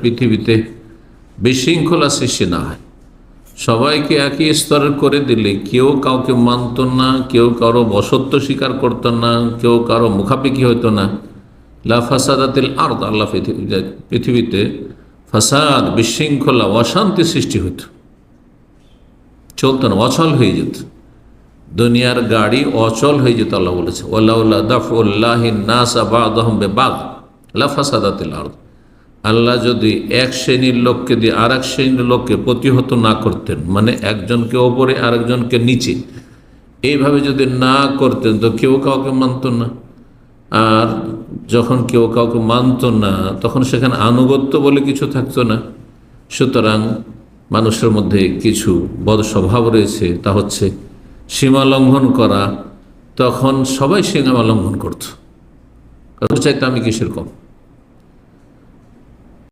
পৃথিবীতে বিশৃঙ্খলা সৃষ্টি না হয়। সবাইকে একই স্তরের করে দিলে কেউ কাউকে মানত না, কেউ কারও বসত্ব স্বীকার করতো না, কেউ কারও মুখাপেক্ষি হতো না। লা ফাসাদাতিল আর্দ, আল্লাহ পৃথিবীতে ফাসাদ, বিশৃঙ্খলা, অশান্তি সৃষ্টি হতো চলতো না, অচল হয়ে যেত। দুনিয়ার গাড়ি অচল হয়ে যেত, আল্লাহ বলেছে ওল্লাউল্লাহ দাফুল্লাহ নাসা বাদহম বে বাদ লাফাসাদাতিল আর্দ। আল্লাহ যদি এক শ্রেণির লোককে দিয়ে আর এক শ্রেণির লোককে প্রতিহত না করতেন মানে একজনকে ওপরে, আরেকজনকে নিচে, এইভাবে যদি না করতেন, তো কেউ কাউকে মানত না। আর যখন কেউ কাউকে মানত না, তখন সেখানে আনুগত্য বলে কিছু থাকতো না। সুতরাং মানুষের মধ্যে কিছু বদ স্বভাব রয়েছে, তা হচ্ছে সীমা লঙ্ঘন করা। তখন সবাই সীমা লঙ্ঘন করত। চাইতে আমি কিসের কম?